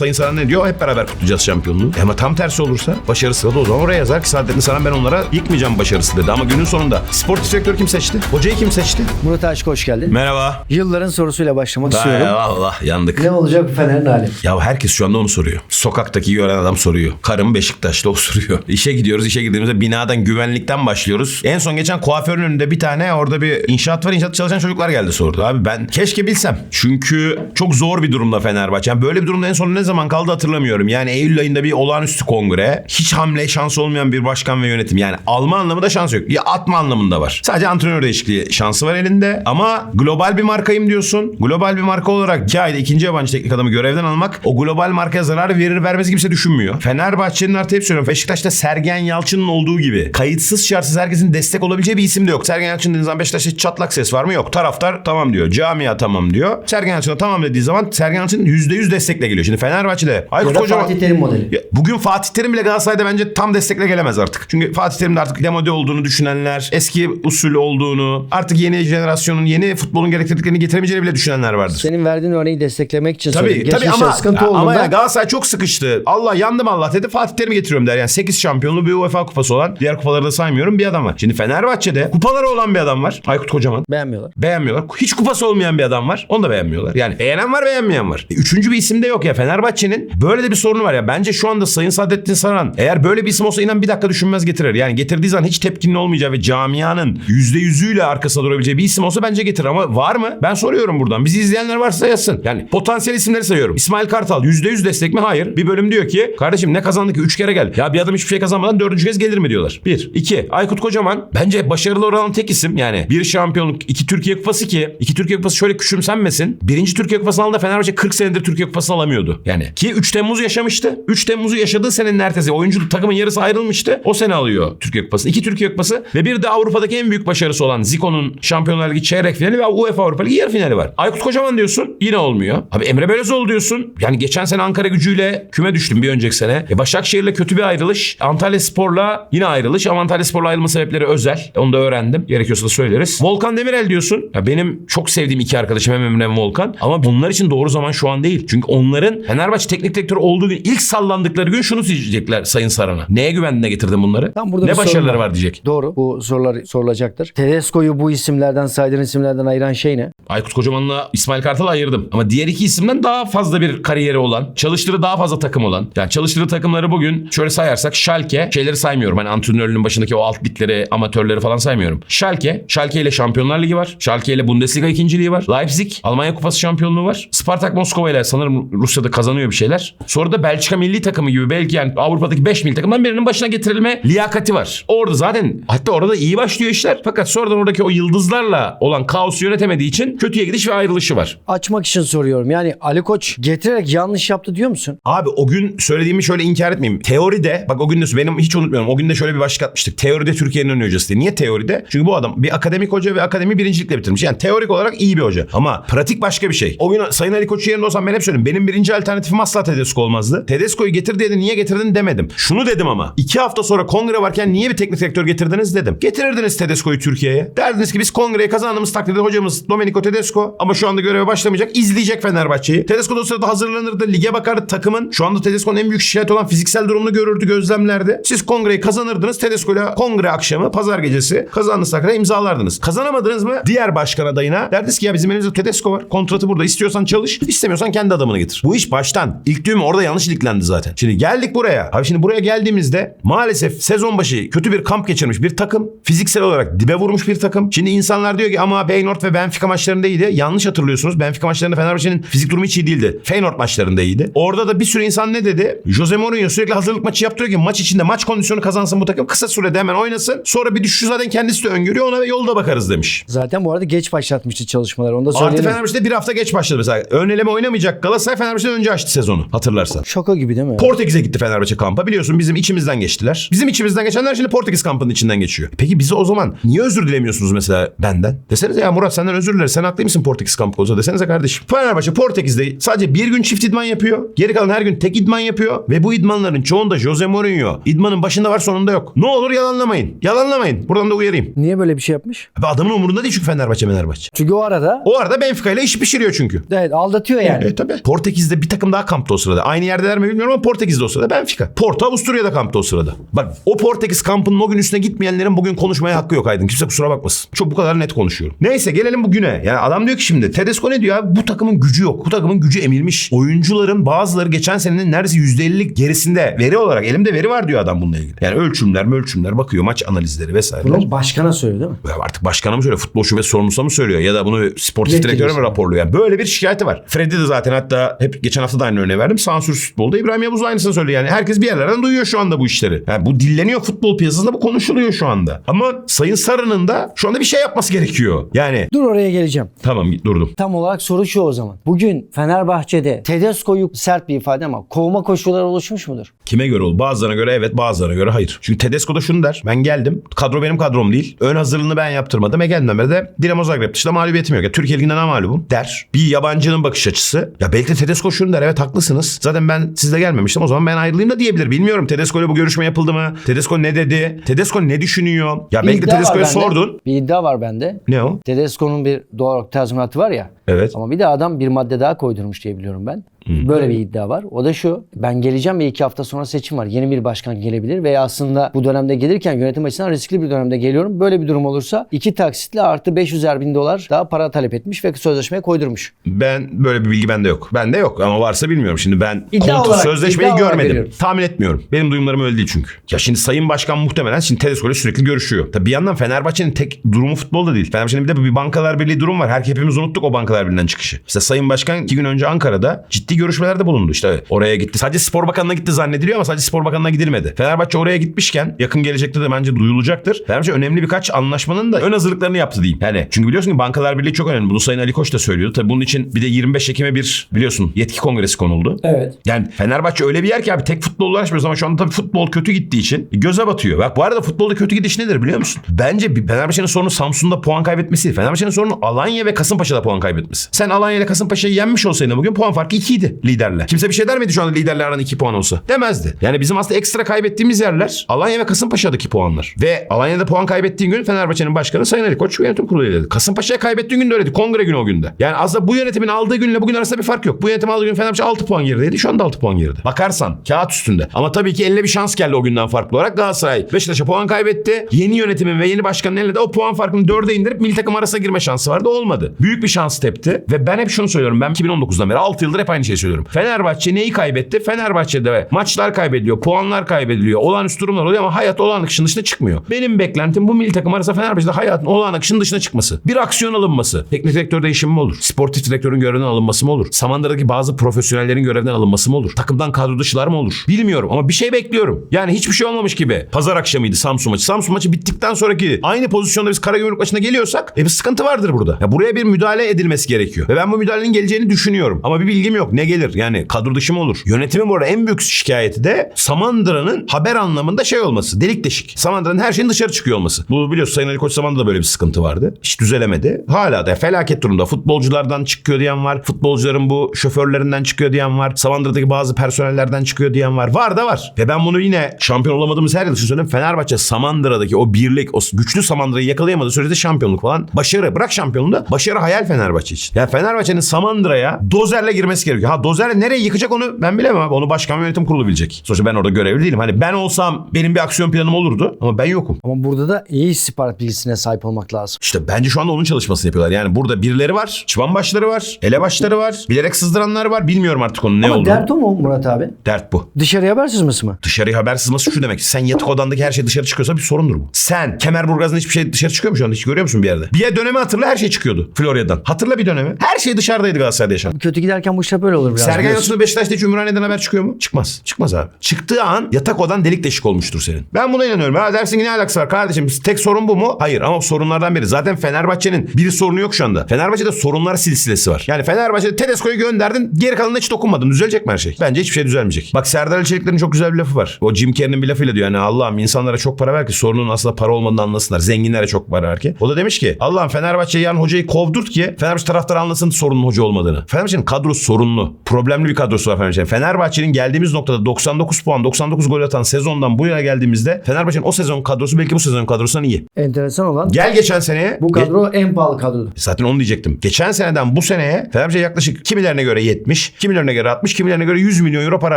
Sayın Saran ne diyor? Hep beraber kutlayacağız şampiyonluğu. E ama tam tersi olursa başarısı da o zaman oraya yazar ki Saadettin Saran ben onlara yıkmayacağım başarısı dedi. Ama günün sonunda sportif direktörü kim seçti? Hocayı kim seçti? Murat Aşk hoş geldin. Merhaba. Yılların sorusuyla başlamak istiyorum. Allah yandık. Ne olacak bu Fener'in hali? Ya herkes şu anda onu soruyor. Sokaktaki gören adam soruyor. Karım Beşiktaş'ta o soruyor. İşe gidiyoruz. işe girdiğimizde binadan güvenlikten başlıyoruz. En son geçen kuaförün önünde bir tane orada bir inşaat var. İnşaat çalışan çocuklar geldi sordu. Abi ben keşke bilsem. Çünkü çok zor bir durumda Fenerbahçe. Yani böyle bir durumda en son ne zaman kaldı hatırlamıyorum. Yani Eylül ayında bir olağanüstü kongre. Hiç hamle şansı olmayan bir başkan ve yönetim. Yani alma anlamında şansı yok. Ya atma anlamında var. Sadece antrenör değişikliği şansı var elinde. Ama global bir markayım diyorsun. Global bir marka olarak iki ayda ikinci yabancı teknik adamı görevden almak o global markaya zarar verir vermez kimse düşünmüyor. Fenerbahçe'nin artı hep söylüyorum. Beşiktaş'ta Sergen Yalçın'ın olduğu gibi kayıtsız şartsız herkesin destek olabileceği bir isim de yok. Sergen Yalçın dediğin zaman Beşiktaş'ta çatlak ses var mı? Yok. Taraftar tamam diyor. Camia tamam diyor. Sergen Yalçın da tamam dediği zaman Sergen Yalçın %100 destekle geliyor. Şimdi Fenerbahçe'de Aykut Ya Kocaman... Fatih Terim modeli. Ya bugün Fatih Terim bile Galatasaray'da bence tam destekle gelemez artık. Çünkü Fatih Terim'de artık demode olduğunu düşünenler, eski usul olduğunu, artık yeni jenerasyonun, yeni futbolun gerektirdiklerini getiremeyeceğini bile düşünenler vardır. Senin verdiğin örneği desteklemek için Tabii söyledim. tabii ama, sıkıntı ama olduğunda ya Galatasaray çok sıkıştı. Allah yandım Allah dedi Fatih Terim'i getiriyorum der. Yani 8 şampiyonlu bir UEFA kupası olan diğer kupaları da saymıyorum bir adam var. Şimdi Fenerbahçe'de kupaları olan bir adam var. Aykut Kocaman. beğenmiyorlar. Beğenmiyorlar. Hiç kupası olmayan bir adam var. Onu da beğenmiyorlar. Yani beğenen var beğenmeyen var. E, Üçüncü bir isim de yok ya. Fenerbahçe'nin böyle de bir sorunu var ya. Bence şu anda Sayın Saadettin Saran eğer böyle bir isim olsa inan bir dakika düşünmez getirir. Yani getirdiği zaman hiç tepkinin olmayacağı ve camianın yüzde yüzüyle arkasında durabileceği bir isim olsa bence getirir. Ama var mı? Ben soruyorum buradan. Bizi izleyenler varsa yazsın. Yani potansiyel isimleri sayıyorum. İsmail Kartal yüzde yüz destek mi? Hayır. Bir bölüm diyor ki kardeşim ne kazandı ki? Üç kere gel. Ya bir adam hiçbir şey kazanmadan dördüncü kez gelir mi diyorlar. Bir. iki. Aykut Kocaman bence başarılı olan tek isim. Yani bir şampiyonluk, iki Türkiye Kupası ki iki Türkiye Kupası şöyle küçümsenmesin. Birinci Türkiye Kupası'nı aldı Fenerbahçe 40 senedir Türkiye Kupası'nı alamıyordu. Yani ki 3 Temmuz'u yaşamıştı. 3 Temmuz'u yaşadığı senenin ertesi. Oyuncu takımın yarısı ayrılmıştı. O sene alıyor Türkiye Kupası. İki Türkiye Kupası ve bir de Avrupa'daki en büyük başarısı olan Zico'nun Şampiyonlar Ligi çeyrek finali ve UEFA Avrupa Ligi yarı finali var. Aykut Kocaman diyorsun yine olmuyor. Abi Emre Belözoğlu diyorsun. Yani geçen sene Ankara gücüyle küme düştüm bir önceki sene. E Başakşehir'le kötü bir ayrılış. Antalya Spor'la yine ayrılış. Ama Antalya Spor'la ayrılma sebepleri özel. Onu da öğrendim. Gerekiyorsa da söyleriz. Volkan Demirel diyorsun. Ya benim çok sevdiğim iki arkadaşım hem Emre hem Volkan. Ama bunlar için doğru zaman şu an değil. Çünkü onların Fenerbahçe teknik direktörü olduğu gün ilk sallandıkları gün şunu diyecekler Sayın Saran'a. Neye güvendiğine getirdin bunları? Tam burada ne başarıları var. var diyecek. Doğru. Bu sorular sorulacaktır. Tedesco'yu bu isimlerden saydığın isimlerden ayıran şey ne? Aykut Kocaman'la İsmail Kartal'ı ayırdım. Ama diğer iki isimden daha fazla bir kariyeri olan, çalıştığı daha fazla takım olan. Yani çalıştığı takımları bugün şöyle sayarsak Schalke, şeyleri saymıyorum. Hani antrenörlüğün başındaki o alt ligleri, amatörleri falan saymıyorum. Schalke, Schalke ile Şampiyonlar Ligi var. Schalke ile Bundesliga ikinciliği var. Leipzig, Almanya Kupası şampiyonluğu var. Spartak Moskova ile sanırım Rusya'da kazanıyor bir şeyler. Sonra da Belçika milli takımı gibi belki yani Avrupa'daki 5 milli takımdan birinin başına getirilme liyakati var. Orada zaten hatta orada iyi başlıyor işler. Fakat sonradan oradaki o yıldızlarla olan kaosu yönetemediği için kötüye gidiş ve ayrılışı var. Açmak için soruyorum. Yani Ali Koç getirerek yanlış yaptı diyor musun? Abi o gün söylediğimi şöyle inkar etmeyeyim. Teoride bak o gün de benim hiç unutmuyorum. O gün de şöyle bir başlık atmıştık. Teoride Türkiye'nin ön hocası diye. Niye teoride? Çünkü bu adam bir akademik hoca ve akademi birincilikle bitirmiş. Yani teorik olarak iyi bir hoca. Ama pratik başka bir şey. O gün Sayın Ali Koç'un yerinde olsam ben hep söylüyorum. Benim birinci alternatifim asla Tedesco olmazdı. Tedesco'yu getir dedi. Niye getirdin demedim. Şunu dedim ama. iki hafta sonra kongre varken niye bir teknik direktör getirdiniz dedim. Getirirdiniz Tedesco'yu Türkiye'ye. Derdiniz ki biz kongreyi kazandığımız takdirde hocamız Domenico Tedesco ama şu anda göreve başlamayacak. izleyecek Fenerbahçe'yi. Tedesco da o sırada hazırlanırdı. Lige bakardı takımın. Şu anda Tedesco'nun en büyük şikayet olan fiziksel durumunu görürdü gözlemlerde. Siz kongreyi kazanırdınız. Tedesco'yla kongre akşamı pazar gecesi kazandığınız takdirde imzalardınız. Kazanamadınız mı? Diğer başkan adayına derdiniz ki ya bizim elimizde Tedesco var. Kontratı burada. İstiyorsan çalış. istemiyorsan kendi adamını getir. Bu iş baştan. İlk düğüm orada yanlış iliklendi zaten. Şimdi geldik buraya. Abi şimdi buraya geldiğimizde maalesef sezon başı kötü bir kamp geçirmiş bir takım. Fiziksel olarak dibe vurmuş bir takım. Şimdi insanlar diyor ki ama Feyenoord ve Benfica maçlarında iyiydi. Yanlış hatırlıyorsunuz. Benfica maçlarında Fenerbahçe'nin fizik durumu hiç iyi değildi. Feyenoord maçlarında iyiydi. Orada da bir sürü insan ne dedi? Jose Mourinho sürekli hazırlık maçı yaptırıyor ki maç içinde maç kondisyonu kazansın bu takım. Kısa sürede hemen oynasın. Sonra bir düşüşü zaten kendisi de öngörüyor. Ona yolda bakarız demiş. Zaten bu arada geç başlatmıştı çalışmaları. Onu da Artı söyleyelim. Fenerbahçe'de bir hafta geç başladı mesela. Ön eleme oynamayacak Galatasaray Fenerbahçe'den önce açtı sezonu hatırlarsan. Şaka gibi değil mi? Portekiz'e gitti Fenerbahçe kampa. Biliyorsun bizim içimizden geçtiler. Bizim içimizden geçenler şimdi Portekiz kampının içinden geçiyor. Peki bizi o zaman niye özür dilemiyorsunuz mesela benden? Desenize ya Murat senden özür dileriz. Sen haklıymışsın Portekiz kampı konusunda. Desenize kardeşim. Fenerbahçe Portekiz'de sadece bir gün çift idman yapıyor. Geri kalan her gün tek idman yapıyor. Ve bu idmanların çoğunda Jose Mourinho idmanın başında var sonunda yok. Ne olur yalanlamayın. Yalanlamayın. Buradan da uyarayım. Niye böyle bir şey yapmış? Ve adamın umurunda değil çünkü Fenerbahçe Fenerbahçe. Çünkü o arada O arada Benfica ile iş pişiriyor çünkü. evet aldatıyor yani. E tabii. Portekiz'de bir takım takım daha kampta o sırada. Aynı yerdeler mi bilmiyorum ama Portekiz'de o sırada. Benfica. Porto Avusturya'da kampta o sırada. Bak o Portekiz kampının o gün üstüne gitmeyenlerin bugün konuşmaya hakkı yok Aydın. Kimse kusura bakmasın. Çok bu kadar net konuşuyorum. Neyse gelelim bugüne. Yani adam diyor ki şimdi Tedesco ne diyor abi? Bu takımın gücü yok. Bu takımın gücü emilmiş. Oyuncuların bazıları geçen senenin neredeyse %50'lik gerisinde veri olarak elimde veri var diyor adam bununla ilgili. Yani ölçümler ölçümler bakıyor maç analizleri vesaire. Bunu başkana söylüyor değil mi? Ya artık başkana mı söylüyor, futbol şube sorumlusu mu söylüyor ya da bunu sportif direktöre mi raporluyor? Yani böyle bir şikayeti var. Freddy de zaten hatta hep geçen hafta da aynı örneği verdim. Sansürsüz futbolda İbrahim Yavuz aynısını söylüyor. Yani herkes bir yerlerden duyuyor şu anda bu işleri. Yani bu dilleniyor futbol piyasasında bu konuşuluyor şu anda. Ama Sayın Sarı'nın da şu anda bir şey yapması gerekiyor. Yani Dur oraya geleceğim. tamam durdum. Tam olarak soru şu o zaman. Bugün Fenerbahçe'de Tedesco'yu sert bir ifade ama kovma koşulları oluşmuş mudur? Kime göre olur? Bazılarına göre evet bazılarına göre hayır. Çünkü Tedesco da şunu der. Ben geldim. Kadro benim kadrom değil. Ön hazırlığını ben yaptırmadım. E geldiğimden beri de Dinamo Zagreb dışında mağlubiyetim yok. Ya, Türkiye Ligi'nde ne mağlubum der. Bir yabancının bakış açısı. Ya belki de Tedesco şunu der. Evet haklısınız. Zaten ben sizle gelmemiştim. O zaman ben ayrılayım da diyebilir. Bilmiyorum Tedesco ile bu görüşme yapıldı mı? Tedesco ne dedi? Tedesco ne düşünüyor? Ya belki de iddia var Tedesco'ya bende. sordun. Bir iddia var bende. Ne o? Tedesco'nun bir doğal olarak tazminatı var ya. Evet. Ama bir de adam bir madde daha koydurmuş diye biliyorum ben. Böyle bir iddia var. O da şu. Ben geleceğim ve iki hafta sonra seçim var. Yeni bir başkan gelebilir ve aslında bu dönemde gelirken yönetim açısından riskli bir dönemde geliyorum. Böyle bir durum olursa iki taksitle artı 500'er bin dolar daha para talep etmiş ve sözleşmeye koydurmuş. Ben böyle bir bilgi bende yok. Bende yok ama varsa bilmiyorum. Şimdi ben İddia kontu olarak- sözleşmeyi iddia olarak görmedim. Tahmin etmiyorum. Benim duyumlarım öyle değil çünkü. Ya şimdi Sayın Başkan muhtemelen şimdi Tedesco ile sürekli görüşüyor. Tabii bir yandan Fenerbahçe'nin tek durumu futbolda değil. Fenerbahçe'nin bir de bir bankalar birliği durum var. Her hepimiz unuttuk o bankalar birliğinden çıkışı. İşte Sayın Başkan iki gün önce Ankara'da ciddi görüşmelerde bulundu. İşte oraya gitti. Sadece Spor Bakanı'na gitti zannediliyor ama sadece Spor Bakanı'na gidilmedi. Fenerbahçe oraya gitmişken yakın gelecekte de bence duyulacaktır. Fenerbahçe önemli birkaç anlaşmanın da ön hazırlıklarını yaptı diyeyim. Yani çünkü biliyorsun ki bankalar birliği çok önemli. Bunu Sayın Ali Koç da söylüyordu. Tabii bunun için bir de 25 Ekim'e bir biliyorsun yetki kongresi konuldu. Evet. Yani Fenerbahçe öyle bir yer ki abi tek futbolla uğraşmıyoruz ama şu anda tabii futbol kötü gittiği için göze batıyor. Bak bu arada futbolda kötü gidiş nedir biliyor musun? Bence Fenerbahçe'nin sorunu Samsun'da puan kaybetmesi. Fenerbahçe'nin sorunu Alanya ve Kasımpaşa'da puan kaybetmesi. Sen Alanya ile Kasımpaşa'yı yenmiş olsaydın bugün puan farkı 2 idi liderle. Kimse bir şey der miydi şu anda liderle aran 2 puan olsa? Demezdi. Yani bizim aslında ekstra kaybettiğimiz yerler Alanya ve Kasımpaşa'daki puanlar. Ve Alanya'da puan kaybettiğin gün Fenerbahçe'nin başkanı Sayın Ali Koç yönetim kurulu dedi. Kasımpaşa'ya kaybettiğin gün de öyleydi. Kongre günü o günde. Yani aslında bu yönetimin aldığı günle bugün arasında bir fark yok. Bu yönetim aldığı gün Fenerbahçe 6 puan gerideydi. Şu anda 6 puan geride. Bakarsan kağıt üstünde. Ama tabii ki eline bir şans geldi o günden farklı olarak. Galatasaray Beşiktaş'a puan kaybetti. Yeni yönetimin ve yeni başkanın eline de o puan farkını 4'e indirip milli takım arasına girme şansı vardı. Olmadı. Büyük bir şans tepti. Ve ben hep şunu söylüyorum. Ben 2019'dan beri 6 yıldır hep aynı şeyi söylüyorum. Fenerbahçe neyi kaybetti? Fenerbahçe'de maçlar kaybediliyor. Puanlar kaybediliyor. Olağanüstü durumlar oluyor ama hayat olağan akışın dışına çıkmıyor. Benim beklentim bu milli takım arasında Fenerbahçe'de hayatın olağan akışın dışına çıkması. Bir aksiyon alınması. Teknik direktör değişimi mi olur? Sportif direktörün görevinden alınması mı olur? Samandıra'daki bazı profesyonellerin görevden alınması mı olur? Takımdan kadro dışılar mı olur? Bilmiyorum ama bir şey bekliyorum. Yani hiçbir şey olmamış gibi. Pazar akşamıydı Samsun maçı. Samsun maçı bittikten sonraki aynı pozisyonda biz Karagümrük maçına geliyorsak e bir sıkıntı vardır burada. Ya buraya bir müdahale edilmesi gerekiyor. Ve ben bu müdahalenin geleceğini düşünüyorum. Ama bir bilgim yok. Ne gelir? Yani kadro dışı mı olur? Yönetimin bu arada en büyük şikayeti de Samandıra'nın haber anlamında şey olması. Delik deşik. Samandıra'nın her şeyin dışarı çıkıyor olması. Bu biliyorsun Sayın Ali Koç zamanında da böyle bir sıkıntı vardı. Hiç düzelemedi. Hala da felaket durumda. Futbolculardan çıkıyor diyen var. Futbolcuların bu şoförlerinden çıkıyor diyen var. Samandıra'daki bazı personellerden çıkıyor diyen var. Var da var. Ve ben bunu yine şampiyon olamadığımız her yıl için. Fenerbahçe Samandıra'daki o birlik, o güçlü Samandıra'yı yakalayamadığı sürede şampiyonluk falan. Başarı. Bırak şampiyonluğu da başarı hayal Fenerbahçe için. Yani Fenerbahçe'nin Samandıra'ya dozerle girmesi gerekiyor. Ha dozerle nereye yıkacak onu ben bilemem abi. Onu başkan ve yönetim kurulu bilecek. Sonuçta ben orada görevli değilim. Hani ben olsam benim bir aksiyon planım olurdu ama ben yokum. Ama burada da iyi istihbarat bilgisine sahip olmak lazım. İşte bence şu anda onun çalışmasını yapıyorlar. Yani burada birileri var, çıban başları var, elebaşları var, bilerek sızdıranlar var. Bilmiyorum artık onun ne Ama olduğunu. dert o mu Murat abi? Dert bu. Dışarıya haber sızması mı? Dışarıya haber sızması şu demek. Sen yatak odandaki her şey dışarı çıkıyorsa bir sorundur bu. Sen Kemerburgaz'ın hiçbir şey dışarı çıkıyor mu şu anda? Hiç görüyor musun bir yerde? Bir dönemi hatırla her şey çıkıyordu Florya'dan. Hatırla bir dönemi. Her şey dışarıdaydı Galatasaray'da yaşanan. Kötü giderken bu işler böyle olur biraz. Sergen. Yalçın'ın Beşiktaş'ta hiç Ümraniye'den haber çıkıyor mu? Çıkmaz. Çıkmaz abi. Çıktığı an yatak odan delik deşik olmuştur senin. Ben buna inanıyorum. Ha dersin ki ne alakası var kardeşim? Tek sorun bu mu? Hayır ama sorunlardan biri. Zaten Fenerbahçe'nin bir sorunu yok şu anda. Fenerbahçe'de sorunlar silsilesi var. Yani Fenerbahçe'de Tedesco'yu gönderdin. Geri kalanına hiç dokunmadın. Düzelecek mi her şey? Bence hiçbir şey düzelmeyecek. Bak Serdar Ali Çelikler'in çok güzel bir lafı var. O Jim Carrey'nin bir lafıyla diyor. Yani Allah'ım insanlara çok para ver ki sorunun aslında para olmadığını anlasınlar. Zenginlere çok para ver ki. O da demiş ki Allah'ım Fenerbahçe yarın hocayı kovdurt ki Fenerbahçe taraftarı anlasın sorunun hoca olmadığını. Fenerbahçe'nin kadrosu sorunlu. Problemli bir kadrosu var Fenerbahçe'nin. Fenerbahçe'nin geldiğimiz noktada 99 puan, 99 gol atan sezondan bu yana geldiğimizde Fenerbahçe'nin o sezon kadrosu belki bu sezon kadrosundan iyi. Enteresan olan Gel geçen seneye. bu ge- kadro en pahalı kadrodu. Zaten onu diyecektim. Geçen seneden bu seneye Fenerbahçe yaklaşık kimilerine göre 70, kimilerine göre 60, kimilerine göre 100 milyon euro para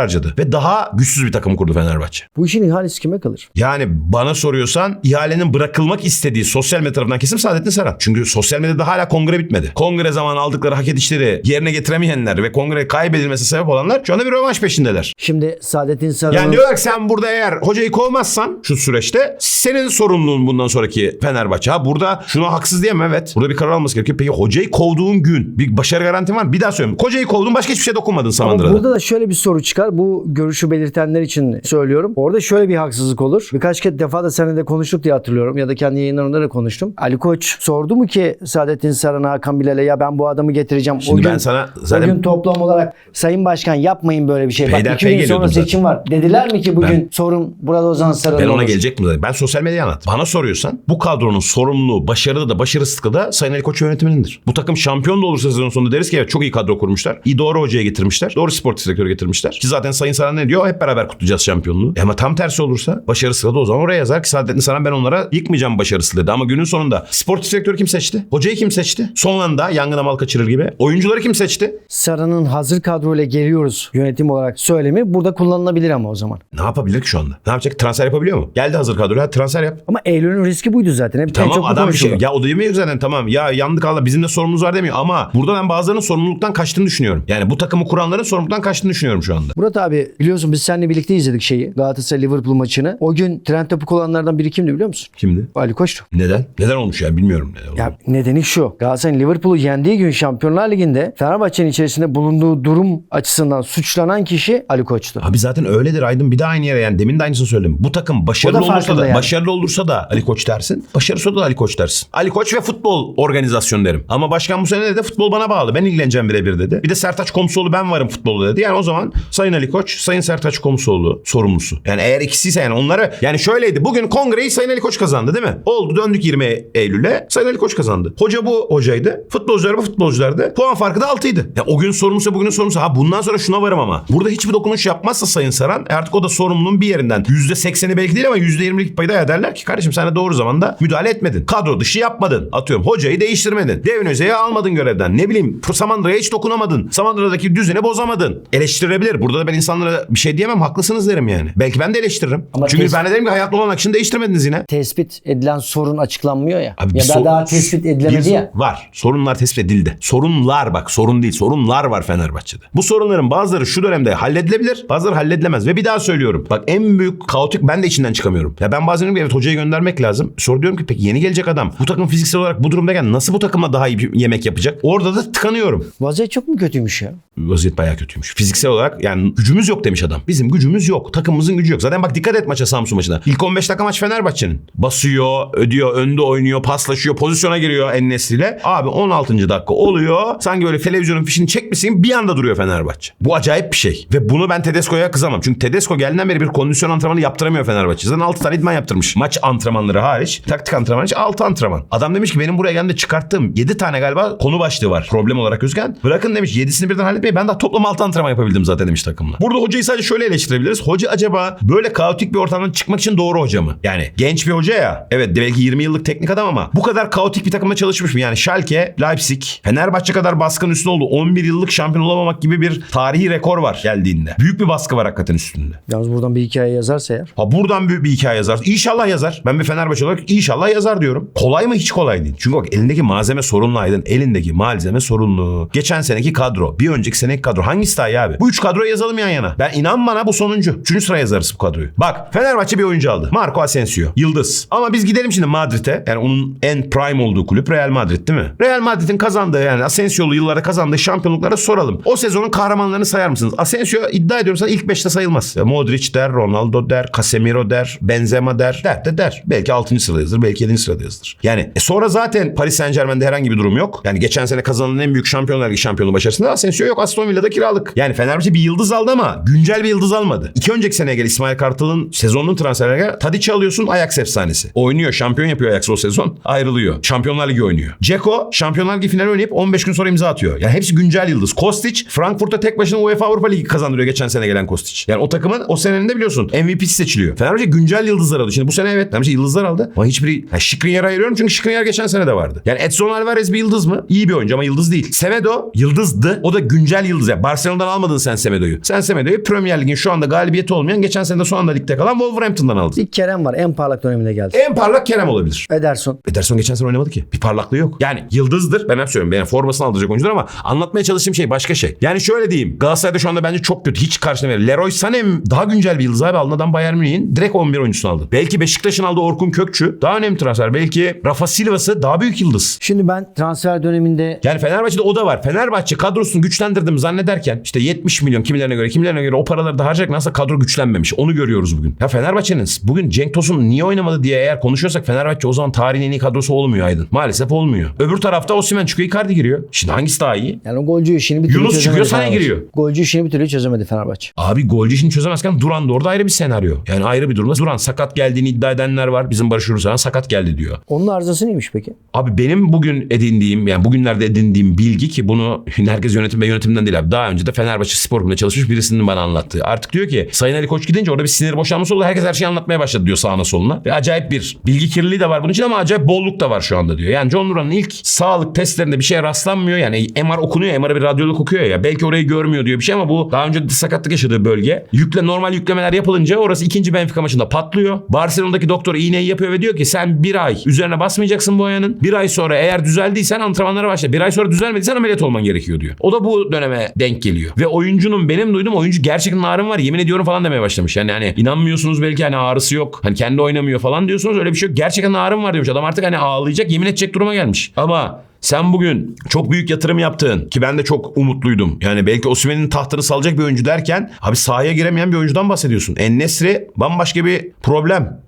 harcadı. Ve daha güçsüz bir takım kurdu Fenerbahçe. Bu işin ihalesi kime kalır? Yani bana soruyorsan ihalenin bırakılmak istediği sosyal medya tarafından kesim Saadettin Saran. Çünkü sosyal medyada hala kongre bitmedi. Kongre zamanı aldıkları hak edişleri yerine getiremeyenler ve kongre kaybedilmesi sebep olanlar şu anda bir rövanş peşindeler. Şimdi Saadettin Saran'ın Yani diyorlar ki sen burada eğer hocayı kovmazsan şu süreçte senin sorumluluğun bundan sonraki Fenerbahçe. Ha burada şuna haksız diyemem evet. Burada bir karar alması gerekiyor. Peki hocayı kovduğun gün bir başarı garantin var mı? Bir daha söyleyeyim. Hocayı kovdun başka hiçbir şey dokunmadın Ama Samandıra'da. burada da şöyle bir soru çıkar. Bu görüşü belirtenler için söylüyorum. Orada şöyle bir haksızlık olur. Birkaç kez defa da seninle konuştuk diye hatırlıyorum. Ya da kendi yayınlarında da konuştum. Ali Koç sordu mu ki Saadettin Saran'a, Hakan Bilal'e ya ben bu adamı getireceğim. Şimdi o gün, ben sana o zaten- gün toplam olarak Sayın Başkan yapmayın böyle bir şey. Bak Peyderpey iki gün sonra seçim var. Dediler mi ki bugün sorun burada Ozan Saran Ben ona olur? gelecektim zaten. Ben sosyal medyaya anlat. Bana soruyorsan bu kadronun sorumluluğu, başarılı da başarısızlığı da Sayın Ali Koç yönetimindendir. Bu takım şampiyon da olursa sezon sonunda deriz ki evet çok iyi kadro kurmuşlar. İyi doğru hocaya getirmişler. Doğru sportif direktörü getirmişler. Ki zaten Sayın Saran ne diyor? Hep beraber kutlayacağız şampiyonluğu. E ama tam tersi olursa başarısızlığı da o zaman oraya yazar ki Saadettin Saran ben onlara yıkmayacağım başarısızlığı dedi. Ama günün sonunda sportif direktörü kim seçti? Hocayı kim seçti? Son anda yangına mal kaçırır gibi. Oyuncuları kim seçti? Saran'ın hazır kadroyla geliyoruz yönetim olarak söylemi burada kullanılabilir ama o zaman. Ne yapabilir ki şu anda? Ne yapacak? Transfer yapabiliyor mu? Geldi hazır kadroya transfer yap. Ama Eylül'ün riski buydu zaten. Hep Tamam çok adam bir şey. Ya o demiyor ki zaten tamam ya yandık Allah bizim de sorumluluğumuz var demiyor ama burada ben bazılarının sorumluluktan kaçtığını düşünüyorum. Yani bu takımı kuranların sorumluluktan kaçtığını düşünüyorum şu anda. Murat abi biliyorsun biz seninle birlikte izledik şeyi. Galatasaray Liverpool maçını. O gün trend topu olanlardan biri kimdi biliyor musun? Kimdi? Ali Koç'tu. Neden? Neden olmuş ya bilmiyorum. Neden olmuş. Ya nedeni şu. Galatasaray'ın Liverpool'u yendiği gün Şampiyonlar Ligi'nde Fenerbahçe'nin içerisinde bulunduğu durum açısından suçlanan kişi Ali Koç'tu. Abi zaten öyledir Aydın bir de aynı yere yani demin de aynısını söyledim. Bu takım başarılı da olursa da yani. başarılı olursa da Ali Koç dersin. Başarısız olursa da Ali Koç dersin. Ali Koç ve futbol organizasyon derim. Ama başkan bu sene de futbol bana bağlı. Ben ilgileneceğim birebir dedi. Bir de Sertaç Komsoğlu ben varım futbolda dedi. Yani o zaman Sayın Ali Koç, Sayın Sertaç Komsoğlu sorumlusu. Yani eğer ikisiyse yani onları yani şöyleydi. Bugün kongreyi Sayın Ali Koç kazandı değil mi? Oldu döndük 20 Eylül'e. Sayın Ali Koç kazandı. Hoca bu hocaydı. Futbolcular bu futbolculardı. Puan farkı da 6'ydı. Ya o gün sorumlusu bugünün sorumlusu. Ha bundan sonra şuna varım ama. Burada hiçbir dokunuş yapmazsa Sayın Saran artık o da sorumluluğun bir yerinden. %80'i belki değil ama %20'lik payda ya derler ki kardeşim sen de doğru zamanda müdahale etmedin. Kadro dışı yapmadın. Atıyorum hocayı değiştirmedin. Devin Özey'i almadın görevden. Ne bileyim Samandıra'ya hiç dokunamadın. Samandıra'daki düzeni bozamadın. Eleştirilebilir. Burada da ben insanlara bir şey diyemem. Haklısınız derim yani. Belki ben de eleştiririm. Ama Çünkü kes- ben de derim ki hayatlı olan akışını değiştirmediniz yine. Tespit edilen sorun açıklanmıyor ya. Abi ya da daha tespit edilemedi ya. Var. Sorunlar tespit edildi. Sorunlar bak sorun değil. Sorunlar var Fenerbahçe'de. Bu sorunların bazıları şu dönemde halledilebilir. Bazıları halledilemez. Ve bir daha söylüyorum. Bak en büyük kaotik ben de içinden çıkamıyorum. Ya ben bazen diyorum ki evet hocayı göndermek lazım. Sonra diyorum ki peki yeni gelecek adam. Bu takım fiziksel olarak bu durumdayken nasıl bu takımla daha iyi bir yemek yapacak? Orada da tıkanıyorum. Vaziyet çok mu kötüymüş ya? Vaziyet bayağı kötüymüş. Fiziksel olarak yani gücümüz yok demiş adam. Bizim gücümüz yok. Takımımızın gücü yok. Zaten bak dikkat et maça Samsun maçına. İlk 15 dakika maç Fenerbahçe'nin. Basıyor, ödüyor, önde oynuyor, paslaşıyor, pozisyona giriyor Ennesri'yle. Abi 16. dakika oluyor. Sanki böyle televizyonun fişini çekmişsin bir anda duruyor Fenerbahçe. Bu acayip bir şey. Ve bunu ben Tedesco'ya kızamam. Çünkü Tedesco geldiğinden beri bir kondisyon antrenmanı yaptıramıyor Fenerbahçe. Zaten 6 tane idman yaptırmış. Maç antrenmanları hariç. Taktik antrenmanı hariç 6 antrenman. Adam demiş ki benim buraya geldiğimde çıkarttığım 7 tane galiba konu başlığı var. Problem olarak gözüken. Bırakın demiş 7'sini birden halletmeyi ben daha toplam 6 antrenman yapabildim zaten demiş takımla. Burada hocayı sadece şöyle eleştirebiliriz. Hoca acaba böyle kaotik bir ortamdan çıkmak için doğru hoca mı? Yani genç bir hoca ya. Evet belki 20 yıllık teknik adam ama bu kadar kaotik bir takımda çalışmış mı? Yani Schalke, Leipzig, Fenerbahçe kadar baskın üstünde oldu. 11 yıllık şampiyon olamamak gibi bir tarihi rekor var geldiğinde. Büyük bir baskı var hakikaten üstünde. Yalnız buradan bir hikaye yazarsa eğer. Ha buradan bir, bir hikaye yazar. İnşallah yazar. Ben bir Fenerbahçe olarak inşallah yazar diyorum. Kolay mı? Hiç kolay değil. Çünkü bak elindeki malzeme sorunlu Aydın. Elindeki malzeme sorunlu. Geçen seneki kadro. Bir önceki seneki kadro. Hangisi daha iyi abi? Bu üç kadroyu yazalım yan yana. Ben inan bana bu sonuncu. Üçüncü sıra yazarız bu kadroyu. Bak Fenerbahçe bir oyuncu aldı. Marco Asensio. Yıldız. Ama biz gidelim şimdi Madrid'e. Yani onun en prime olduğu kulüp Real Madrid değil mi? Real Madrid'in kazandığı yani Asensio'lu yıllarda kazandığı şampiyonluklara soralım. O sezonun kahramanlarını sayar mısınız? Asensio iddia ediyorum sana ilk 5'te sayılmaz. Modric der, Ronaldo der, Casemiro der, Benzema der. Der de der. Belki 6. sırada yazılır, belki 7. sırada yazılır. Yani e sonra zaten Paris Saint Germain'de herhangi bir durum yok. Yani geçen sene kazanılan en büyük Şampiyonlar Ligi şampiyonluğu başarısında Asensio yok. Aston Villa'da kiralık. Yani Fenerbahçe bir yıldız aldı ama güncel bir yıldız almadı. İki önceki seneye gel İsmail Kartal'ın sezonunun transferine gel. Tadiç'i alıyorsun Ajax efsanesi. Oynuyor, şampiyon yapıyor Ajax o sezon. Ayrılıyor. Şampiyonlar Ligi oynuyor. Ceko Şampiyonlar Ligi finali oynayıp 15 gün sonra imza atıyor. Yani hepsi güncel yıldız. Costa Kostić Frankfurt'a tek başına UEFA Avrupa Ligi kazandırıyor geçen sene gelen Kostić. Yani o takımın o senenin de biliyorsun MVP'si seçiliyor. Fenerbahçe güncel yıldızlar aldı. Şimdi bu sene evet Fenerbahçe yıldızlar aldı. Ama hiçbiri yani Skriniar'a ayırıyorum çünkü Skriniar geçen sene de vardı. Yani Edson Alvarez bir yıldız mı? İyi bir oyuncu ama yıldız değil. Semedo yıldızdı. O da güncel yıldız. Yani Barcelona'dan almadın sen Semedo'yu. Sen Semedo'yu Premier Lig'in şu anda galibiyeti olmayan geçen sene de son anda ligde kalan Wolverhampton'dan aldın. Bir Kerem var en parlak döneminde geldi. En parlak Kerem olabilir. Ederson. Ederson geçen sene oynamadı ki. Bir parlaklığı yok. Yani yıldızdır. Ben hep söylüyorum. Yani formasını aldıracak oyuncudur ama anlatmaya çalıştığım şey başka şey. Yani şöyle diyeyim. Galatasaray'da şu anda bence çok kötü. Hiç karşına verir. Leroy Sané daha güncel bir yıldız abi. Alınan adam Bayern Münih'in direkt 11 oyuncusunu aldı. Belki Beşiktaş'ın aldığı Orkun Kökçü daha önemli transfer. Belki Rafa Silva'sı daha büyük yıldız. Şimdi ben transfer döneminde Yani Fenerbahçe'de o da var. Fenerbahçe kadrosunu güçlendirdim zannederken işte 70 milyon kimilerine göre kimilerine göre o paraları da harcayacak nasıl kadro güçlenmemiş. Onu görüyoruz bugün. Ya Fenerbahçe'nin bugün Cenk Tosun niye oynamadı diye eğer konuşuyorsak Fenerbahçe o zaman tarihin en iyi kadrosu olmuyor Aydın. Maalesef olmuyor. Öbür tarafta Osimhen çıkıyor Icardi giriyor. Şimdi hangisi daha iyi? yani o golcü işini bir türlü Yunus çözemedi çıkıyor, Fenerbahçe. giriyor. Golcü işini bir türlü çözemedi Fenerbahçe. Abi golcü işini çözemezken Duran da orada ayrı bir senaryo. Yani ayrı bir durumda. Duran sakat geldiğini iddia edenler var. Bizim Barış Uruzan sakat geldi diyor. Onun arızası neymiş peki? Abi benim bugün edindiğim yani bugünlerde edindiğim bilgi ki bunu herkes yönetim ve yönetimden değil abi. Daha önce de Fenerbahçe Spor Kulübü'nde çalışmış birisinin bana anlattığı. Artık diyor ki Sayın Ali Koç gidince orada bir sinir boşalması oldu. Herkes her şeyi anlatmaya başladı diyor sağına soluna. Ve acayip bir bilgi kirliliği de var bunun için ama acayip bolluk da var şu anda diyor. Yani John Duran'ın ilk sağlık testlerinde bir şeye rastlanmıyor. Yani MR okunuyor. MR'a bir radyolog okuyor ya. Belki orayı görmüyor diyor bir şey ama bu daha önce sakatlık yaşadığı bölge. Yükle normal yüklemeler yapılınca orası ikinci Benfica maçında patlıyor. Barcelona'daki doktor iğneyi yapıyor ve diyor ki sen bir ay üzerine basmayacaksın bu ayağının. Bir ay sonra eğer düzeldiysen antrenmanlara başla. Bir ay sonra düzelmediysen ameliyat olman gerekiyor diyor. O da bu döneme denk geliyor. Ve oyuncunun benim duyduğum oyuncu gerçekten ağrım var yemin ediyorum falan demeye başlamış. Yani hani inanmıyorsunuz belki hani ağrısı yok. Hani kendi oynamıyor falan diyorsunuz öyle bir şey yok. Gerçekten ağrım var diyormuş. Adam artık hani ağlayacak yemin edecek duruma gelmiş. Ama sen bugün çok büyük yatırım yaptın ki ben de çok umutluydum. Yani belki Osimhen'in tahtını salacak bir oyuncu derken abi sahaya giremeyen bir oyuncudan bahsediyorsun. En-Nesyri bambaşka bir problem.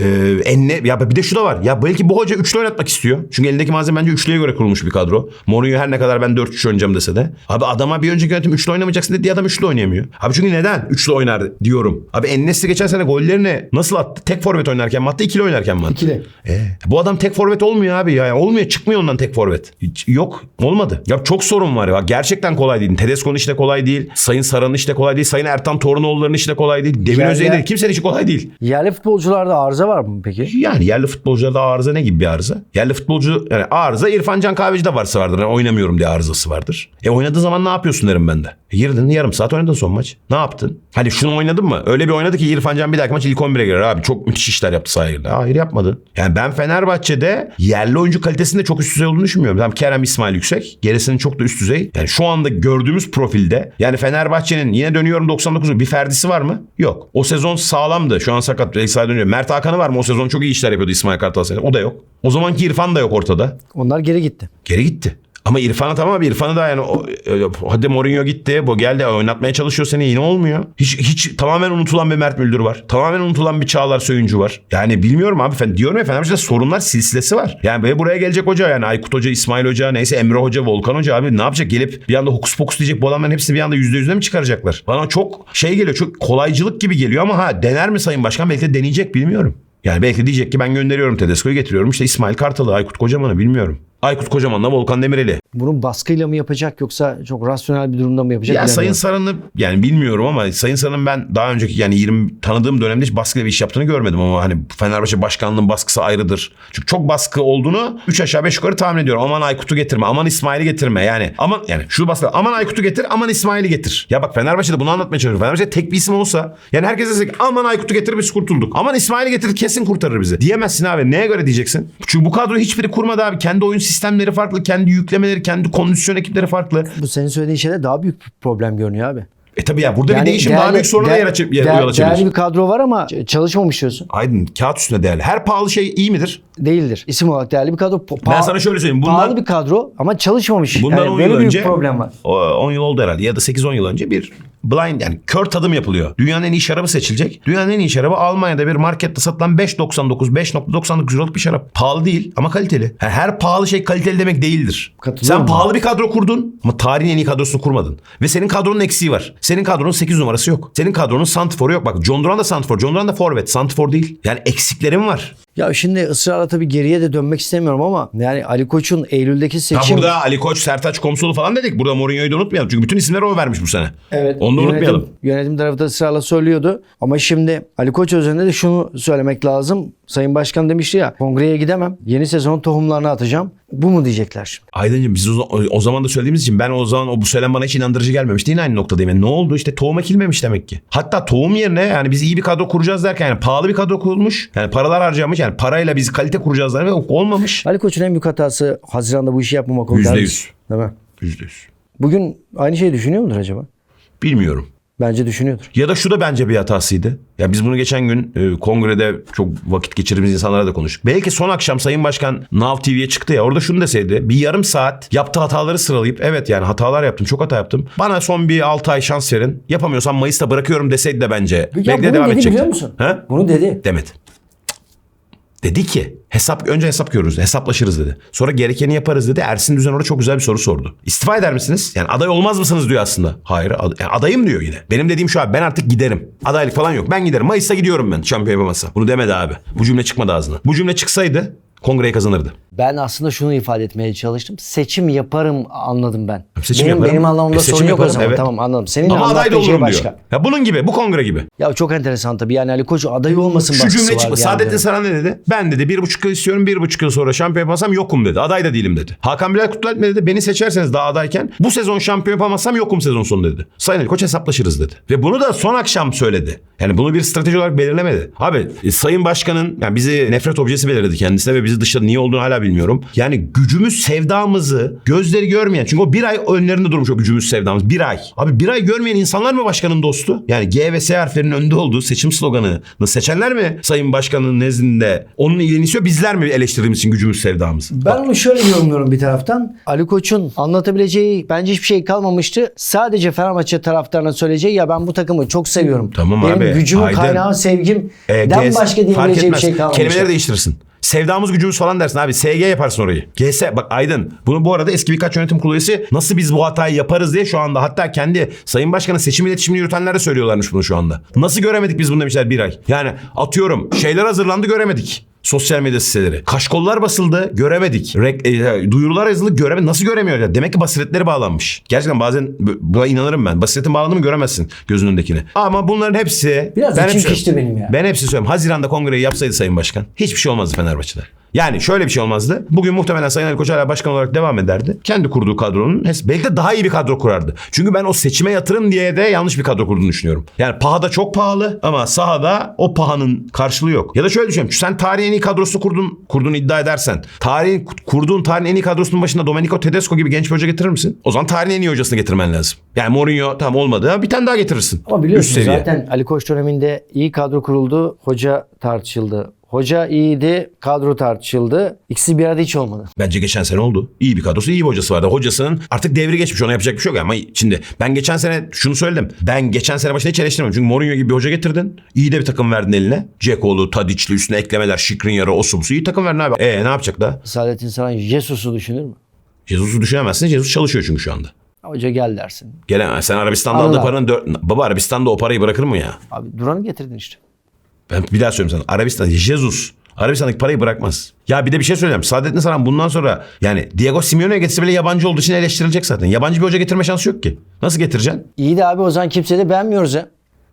Ee, enne, ya bir de şu da var. Ya belki bu hoca üçlü oynatmak istiyor. Çünkü elindeki malzeme bence üçlüye göre kurulmuş bir kadro. Mourinho her ne kadar ben 4-3 oynayacağım dese de. Abi adama bir önceki yönetim üçlü oynamayacaksın dediği adam üçlü oynayamıyor. Abi çünkü neden? Üçlü oynar diyorum. Abi Ennesi geçen sene gollerini nasıl attı? Tek forvet oynarken mi attı? ikili oynarken mi attı? İkili. E, bu adam tek forvet olmuyor abi ya. Olmuyor çıkmıyor ondan tek forvet. Hiç, yok olmadı. Ya çok sorun var ya. Gerçekten kolay değil. Tedesco'nun işi de kolay değil. Sayın Saran'ın işi de kolay değil. Sayın Ertan Torunoğulları'nın işi de kolay değil. Yerler- Özey'in kimsenin işi kolay değil. Yerli futbolcularda arıza var mı peki? Yani yerli futbolcularda arıza ne gibi bir arıza? Yerli futbolcu yani arıza İrfan Can Kahveci'de varsa vardır. Yani oynamıyorum diye arızası vardır. E oynadığı zaman ne yapıyorsun derim ben de. E girdin yarım saat oynadın son maç. Ne yaptın? Hani şunu oynadın mı? Öyle bir oynadı ki İrfan Can bir dahaki maç ilk 11'e girer abi. Çok müthiş işler yaptı sahaya. Hayır yapmadı. Yani ben Fenerbahçe'de yerli oyuncu kalitesinde çok üst düzey olduğunu düşünmüyorum. Tamam Kerem İsmail yüksek. Gerisinin çok da üst düzey. Yani şu anda gördüğümüz profilde yani Fenerbahçe'nin yine dönüyorum 99'u bir ferdisi var mı? Yok. O sezon sağlamdı. Şu an sakat. Elsa'ya dönüyor. Mert Hakan'ı var mı? O sezon çok iyi işler yapıyordu İsmail Kartal sene. O da yok. O zamanki İrfan da yok ortada. Onlar geri gitti. Geri gitti. Ama İrfan'a tamam abi İrfan'ı da yani o, e, hadi Mourinho gitti bu geldi oynatmaya çalışıyor seni yine olmuyor. Hiç hiç tamamen unutulan bir Mert Müldür var. Tamamen unutulan bir Çağlar Söyüncü var. Yani bilmiyorum abi fen diyorum ya Fenerbahçe'de sorunlar silsilesi var. Yani böyle buraya gelecek hoca yani Aykut Hoca, İsmail Hoca, neyse Emre Hoca, Volkan Hoca abi ne yapacak gelip bir anda hokus pokus diyecek bu adamların hepsini bir anda yüzde yüzde mi çıkaracaklar? Bana çok şey geliyor çok kolaycılık gibi geliyor ama ha dener mi Sayın Başkan belki de deneyecek bilmiyorum. Yani belki diyecek ki ben gönderiyorum Tedesco'yu getiriyorum işte İsmail Kartal'ı, Aykut Kocaman'ı bilmiyorum. Aykut Kocaman'la Volkan Demirel'i. Bunun baskıyla mı yapacak yoksa çok rasyonel bir durumda mı yapacak? Ya Sayın. Saran'ı yani bilmiyorum ama Sayın Saran'ın ben daha önceki yani 20 tanıdığım dönemde hiç baskıyla bir iş yaptığını görmedim ama hani Fenerbahçe başkanlığının baskısı ayrıdır. Çünkü çok baskı olduğunu 3 aşağı 5 yukarı tahmin ediyorum. Aman Aykut'u getirme, aman İsmail'i getirme. Yani aman yani şu baskı aman Aykut'u getir, aman İsmail'i getir. Ya bak Fenerbahçe'de bunu anlatmaya çalışıyorum. Fenerbahçe tek bir isim olsa yani herkes dese ki aman Aykut'u getir biz kurtulduk. Aman İsmail'i getir kesin kurtarır bizi. Diyemezsin abi. Neye göre diyeceksin? Çünkü bu kadro hiçbiri kurmadı abi. Kendi oyun sistemleri farklı, kendi yüklemeleri, kendi kondisyon ekipleri farklı. Bu senin söylediğin şeyler daha büyük bir problem görünüyor abi. E tabii ya burada bir Yani değişim daha büyük soruna yer açıp yer, değer- yol açabilir. Değerli bir kadro var ama çalışmamış diyorsun. Aydın kağıt üstünde değerli. Her pahalı şey iyi midir? Değildir. İsim olarak değerli bir kadro. Pa- Ben sana şöyle söyleyeyim. Pahalı Bundan, bir kadro ama çalışmamış. bundan yani 10 böyle yıl önce bir problem var. o, 10 yıl oldu herhalde ya da 8-10 yıl önce bir blind yani kör tadım yapılıyor. Dünyanın en iyi şarabı seçilecek. Dünyanın en iyi şarabı Almanya'da bir markette satılan 5.99 5.99 euroluk bir şarap. Pahalı değil ama kaliteli. Yani her pahalı şey kaliteli demek değildir. Sen pahalı bir kadro kurdun ama tarihin en iyi kadrosunu kurmadın. Ve senin kadronun eksiği var. Senin kadronun 8 numarası yok. Senin kadronun santiforu yok. Bak John Duran da santifor. John Duran da forvet. Santifor değil. Yani eksiklerin var. Ya şimdi ısrarla tabii geriye de dönmek istemiyorum ama yani Ali Koç'un Eylül'deki Ha seçim... burada Ali Koç, Sertaç Komsulu falan dedik. Burada Mourinho'yu da unutmayalım. Çünkü bütün isimleri o vermiş bu sene. Evet. Onu da yönetim, unutmayalım. Yönetim tarafı da ısrarla söylüyordu. Ama şimdi Ali Koç özelinde de şunu söylemek lazım. Sayın Başkan demişti ya kongreye gidemem. Yeni sezonun tohumlarını atacağım. Bu mu diyecekler şimdi? Aydıncığım biz o, o zaman da söylediğimiz için ben o zaman o bu söylem bana hiç inandırıcı gelmemişti. Yine aynı noktadayım. Yani ne oldu? İşte tohum ekilmemiş demek ki. Hatta tohum yerine yani biz iyi bir kadro kuracağız derken yani pahalı bir kadro kurulmuş. Yani paralar harcamış. Yani parayla biz kalite kuracağız derken olmamış. Ali Koç'un en büyük hatası Haziran'da bu işi yapmamak oldu. Yüzde yüz. Değil mi? Yüzde yüz. Bugün aynı şeyi düşünüyor mudur acaba? Bilmiyorum. Bence düşünüyordur. Ya da şu da bence bir hatasıydı. Ya biz bunu geçen gün e, kongrede çok vakit geçirdiğimiz insanlara da konuştuk. Belki son akşam Sayın Başkan Nav TV'ye çıktı ya orada şunu deseydi. Bir yarım saat yaptığı hataları sıralayıp evet yani hatalar yaptım çok hata yaptım. Bana son bir 6 ay şans verin. Yapamıyorsam Mayıs'ta bırakıyorum deseydi de bence. belki de bunu devam dedi edecekti. biliyor musun? He? Bunu dedi. Demedi. Dedi ki hesap önce hesap görürüz hesaplaşırız dedi. Sonra gerekeni yaparız dedi. Ersin Düzen orada çok güzel bir soru sordu. İstifa eder misiniz? Yani aday olmaz mısınız diyor aslında. Hayır ad- yani adayım diyor yine. Benim dediğim şu abi ben artık giderim. Adaylık falan yok. Ben giderim. Mayıs'ta gidiyorum ben şampiyon yapamazsam. Bunu demedi abi. Bu cümle çıkmadı ağzından. Bu cümle çıksaydı kongreyi kazanırdı. Ben aslında şunu ifade etmeye çalıştım. Seçim yaparım anladım ben. Seçim benim, yaparım. benim anlamımda E, sorun yok o yaparım, zaman. evet. Tamam anladım. Senin Ama aday da şey olurum başka. diyor. Ya bunun gibi bu kongre gibi. Ya çok enteresan tabii. Yani Ali Koç aday olmasın Şu cümle çıkma. bir Saadettin. Saran ne dedi? Ben dedi bir buçuk yıl istiyorum bir buçuk yıl sonra şampiyon yapamazsam yokum dedi. Aday da değilim dedi. Hakan Bilal Kutlualp ne dedi? Beni seçerseniz daha adayken bu sezon şampiyon yapamazsam yokum sezon sonu dedi. Sayın Ali Koç hesaplaşırız dedi. Ve bunu da son akşam söyledi. Yani bunu bir strateji olarak belirlemedi. Abi e, Sayın Başkan'ın yani bizi nefret objesi belirledi kendisine ve bizi dışladı. Niye olduğunu hala bilmiyorum. Yani gücümüz sevdamızı gözleri görmeyen çünkü o bir ay önlerinde durmuş o gücümüz sevdamız. Bir ay. Abi bir ay görmeyen insanlar mı başkanın dostu? Yani G ve S harflerinin önde olduğu seçim sloganını seçenler mi Sayın Başkan'ın nezdinde? Onun istiyor bizler mi eleştirdiğimiz için gücümüz sevdamız? Ben onu şöyle yorumluyorum bir taraftan. Ali Koç'un anlatabileceği bence hiçbir şey kalmamıştı. Sadece Fenerbahçe taraftarına söyleyeceği ya ben bu takımı çok seviyorum. Tamam Benim abi, gücümün Aydın. kaynağı sevgim E, den başka diyebileceği bir şey kalmamıştı. Kelimeleri değiştirirsin. Sevdamız gücümüz falan dersin abi. SG yaparsın orayı. GS bak Aydın. Bunu bu arada eski birkaç yönetim kurulu üyesi nasıl biz bu hatayı yaparız diye şu anda hatta kendi Sayın Başkan'ın seçim iletişimini yürütenler de söylüyorlarmış bunu şu anda. Nasıl göremedik biz bunu demişler bir ay. Yani atıyorum şeyler hazırlandı göremedik. Sosyal medya siteleri. Kaşkollar basıldı göremedik. Rek- e, duyurular yazıldı göremedik. Nasıl göremiyor ya? Demek ki basiretleri bağlanmış. Gerçekten bazen bu- buna inanırım ben. Basiretin bağlandı mı göremezsin gözünün önündekini. Ama bunların hepsi... Biraz ben içim hepsi- benim ya. Ben hepsini söylüyorum. Haziran'da kongreyi yapsaydı Sayın Başkan hiçbir şey olmazdı Fenerbahçe'de. Yani şöyle bir şey olmazdı. Bugün muhtemelen Sayın Ali Koç hala başkan olarak devam ederdi. Kendi kurduğu kadronun belki de daha iyi bir kadro kurardı. Çünkü ben o seçime yatırım diye de yanlış bir kadro kurduğunu düşünüyorum. Yani pahada çok pahalı ama sahada o pahanın karşılığı yok. Ya da şöyle düşünüyorum. Sen tarihin en iyi kadrosunu kurdun, kurduğunu iddia edersen tarihin kurduğun tarihin en iyi kadrosunun başında Domenico Tedesco gibi genç bir hoca getirir misin? O zaman tarihin en iyi hocasını getirmen lazım. Yani Mourinho tam olmadı. Bir tane daha getirirsin. Ama seviye. zaten Ali Koç döneminde iyi kadro kuruldu. Hoca tartışıldı. Hoca iyiydi, kadro tartışıldı. İkisi bir arada hiç olmadı. Bence geçen sene oldu. İyi bir kadrosu, iyi bir hocası vardı. Hocasının artık devri geçmiş. Ona yapacak bir şey yok. Ama şimdi ben geçen sene şunu söyledim. Ben geçen sene başında hiç eleştirmem. Çünkü Mourinho gibi bir hoca getirdin. İyi de bir takım verdin eline. Ceko'lu, Tadic'li üstüne eklemeler, Şikrinyar'ı, Osumsu. iyi takım verdin abi. E ne yapacak da? Saadettin Saran Jesus'u düşünür mü? Jesus'u düşünemezsin. Jesus çalışıyor çünkü şu anda. Hoca gel dersin. Gelen, sen Arabistan'da aldığı paranın... dört- Baba Arabistan'da o parayı bırakır mı ya? Abi Duran'ı getirdin işte. Ben bir daha söyleyeyim sana. Arabistan, Jesus Arabistan'daki parayı bırakmaz. Ya bir de bir şey söyleyeyim. Saadettin Saran bundan sonra yani Diego Simeone'ye getirse bile yabancı olduğu için eleştirilecek zaten. Yabancı bir hoca getirme şansı yok ki. Nasıl getireceksin? İyi de abi o zaman kimseyi de beğenmiyoruz ya.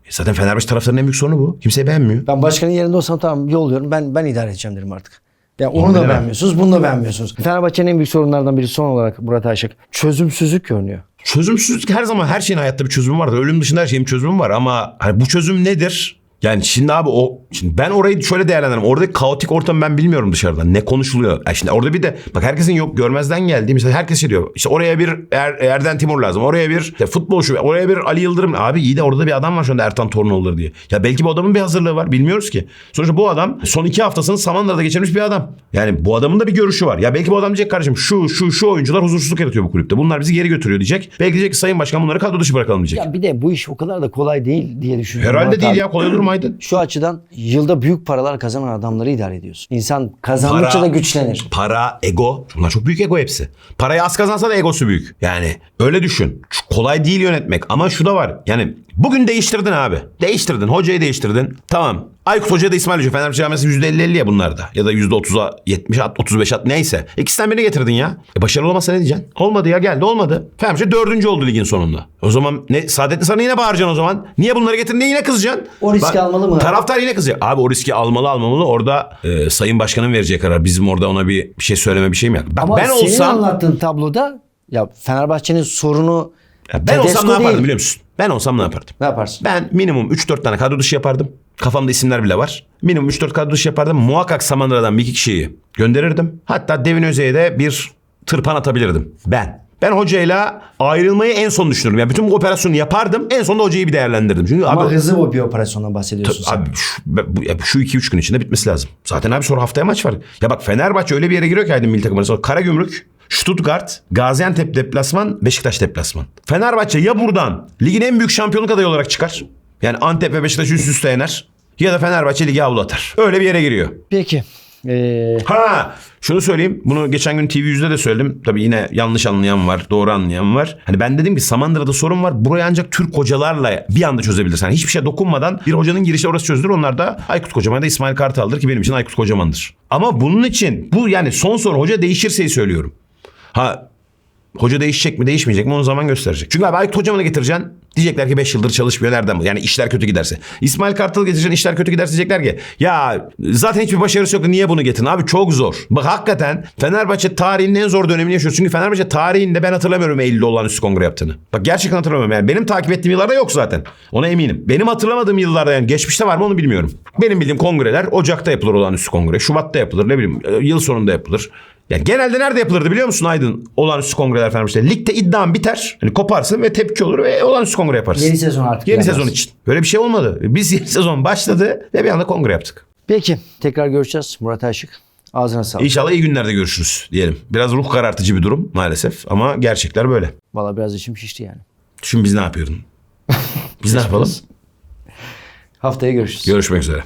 E Zaten Fenerbahçe taraftarının en büyük sorunu bu. Kimseyi beğenmiyor. Ben başkanın yerinde olsam tamam yolluyorum. Ben ben idare edeceğim derim artık. Ya onu, Onu da beğenmiyorsunuz, bunu da beğenmiyorsunuz. Fenerbahçe'nin en büyük sorunlardan biri son olarak Murat Aşık. Çözümsüzlük görünüyor. Çözümsüzlük her zaman her şeyin hayatta bir çözümü vardır. Ölüm dışında her şeyin bir çözümü var ama hani bu çözüm nedir? Yani şimdi abi o şimdi ben orayı şöyle değerlendiririm. Oradaki kaotik ortamı ben bilmiyorum dışarıdan. Ne konuşuluyor? Yani şimdi orada bir de bak herkesin yok görmezden geldiği mesela herkes şey diyor. İşte oraya bir er, Erden Timur lazım. Oraya bir işte futbol şu oraya bir Ali Yıldırım. Abi iyi de orada bir adam var şu anda Ertan Tornoğulları diye. Ya belki bu adamın bir hazırlığı var. Bilmiyoruz ki. Sonuçta bu adam son iki haftasını Samandıra'da geçirmiş bir adam. Yani bu adamın da bir görüşü var. Ya belki bu adam diyecek kardeşim şu şu şu oyuncular huzursuzluk yaratıyor bu kulüpte. Bunlar bizi geri götürüyor diyecek. Belki diyecek ki Sayın Başkan bunları kadro dışı bırakalım diyecek. Ya bir de bu iş o kadar da kolay değil diye düşünüyorum. Herhalde değil ya kolay olur mu Aydın? Şu açıdan yılda büyük paralar kazanan adamları idare ediyorsun. İnsan kazandıkça da güçlenir. Para, ego. Bunlar çok büyük ego hepsi. Parayı az kazansa da egosu büyük. Yani öyle düşün. Şu kolay değil yönetmek. Ama şu da var. Yani bugün değiştirdin abi. Değiştirdin. Hocayı değiştirdin. Tamam. Aykut Hoca da İsmail Hoca. Fenerbahçe camiası %50-50 ya bunlarda. Ya da %30'a 70 at 35 at neyse. İkisinden birini getirdin ya. E başarılı olmasa ne diyeceksin? Olmadı ya geldi olmadı. Fenerbahçe dördüncü oldu ligin sonunda. O zaman ne Saadettin sana yine bağıracaksın o zaman. Niye bunları getirdin diye yine kızacaksın. O riski almalı mı? Taraftar yine kızacak. Abi o riski almalı almamalı. Orada e, Sayın Başkan'ın vereceği karar. Bizim orada ona bir, bir şey söyleme bir şey mi yok? Bak, Ama ben senin olsam anlattığın tabloda ya Fenerbahçe'nin sorunu Ya ben olsam ne yapardım değil. biliyor musun? Ben olsam ne yapardım? Ne yaparsın? Ben minimum 3-4 tane kadro dışı yapardım. Kafamda isimler bile var. Minimum 3-4 kadro dışı yapardım. Muhakkak Samandıra'dan bir iki kişiyi gönderirdim. Hatta Devin Özey'e de bir tırpan atabilirdim. Ben. Ben hocayla ayrılmayı en son düşünürdüm. Yani bütün bu operasyonu yapardım. En sonunda hocayı bir değerlendirdim. Çünkü Ama abi, hızlı bir operasyondan bahsediyorsun sen. abi şu, bu- şu 2-3 gün içinde bitmesi lazım. Zaten abi sonra haftaya maç var. Ya bak Fenerbahçe öyle bir yere giriyor ki Aydın milli takımına. Sonra Karagümrük, Stuttgart, Gaziantep deplasman, Beşiktaş deplasman. Fenerbahçe ya buradan ligin en büyük şampiyonluk adayı olarak çıkar. Yani Antep ve Beşiktaş üst üste yener. Ya da Fenerbahçe ligi avlu atar. Öyle bir yere giriyor. Peki. Ee, Ha şunu söyleyeyim. Bunu geçen gün TV yüzde de söyledim. Tabii yine yanlış anlayan var, doğru anlayan var. Hani ben dedim ki Samandıra'da sorun var. Burayı ancak Türk hocalarla bir anda çözebilirsin. Hani hiçbir şeye dokunmadan bir hocanın girişi orası çözülür. Onlar da Aykut Kocaman da İsmail Kartal'dır ki benim için Aykut Kocaman'dır. Ama bunun için bu yani son soru hoca değişirseyi söylüyorum. Ha Hoca değişecek mi değişmeyecek mi onu zaman gösterecek. Çünkü abi Aykut Hocam'ı getireceksin. Diyecekler ki 5 yıldır çalışmıyor nereden bu? Yani işler kötü giderse. İsmail Kartal'ı getireceksin işler kötü giderse diyecekler ki ya zaten hiçbir başarısı yok niye bunu getirdin? Abi çok zor. Bak hakikaten Fenerbahçe tarihinin en zor dönemini yaşıyor. Çünkü Fenerbahçe tarihinde ben hatırlamıyorum Eylül'de olan üst kongre yaptığını. Bak gerçekten hatırlamıyorum yani. Benim takip ettiğim yıllarda yok zaten. Ona eminim. Benim hatırlamadığım yıllarda yani geçmişte var mı onu bilmiyorum. Benim bildiğim kongreler Ocak'ta yapılır olağanüstü kongre. Şubat'ta yapılır ne bileyim e, yıl sonunda yapılır. Yani genelde nerede yapılırdı biliyor musun Aydın? Olağanüstü kongreler falan işte. Ligde iddian biter. Hani koparsın ve tepki olur ve olağanüstü kongre yaparsın. Yeni sezon artık Yeni sezon için. Böyle bir şey olmadı. Biz yeni sezon başladı ve bir anda kongre yaptık. peki. Tekrar görüşeceğiz. Murat Aşık. Ağzına sağlık. İnşallah iyi günlerde görüşürüz diyelim. Biraz ruh karartıcı bir durum maalesef ama gerçekler böyle. Valla biraz içim şişti yani. Şimdi biz ne yapıyordun? Biz ne yapalım? Haftaya görüşürüz. Görüşmek üzere.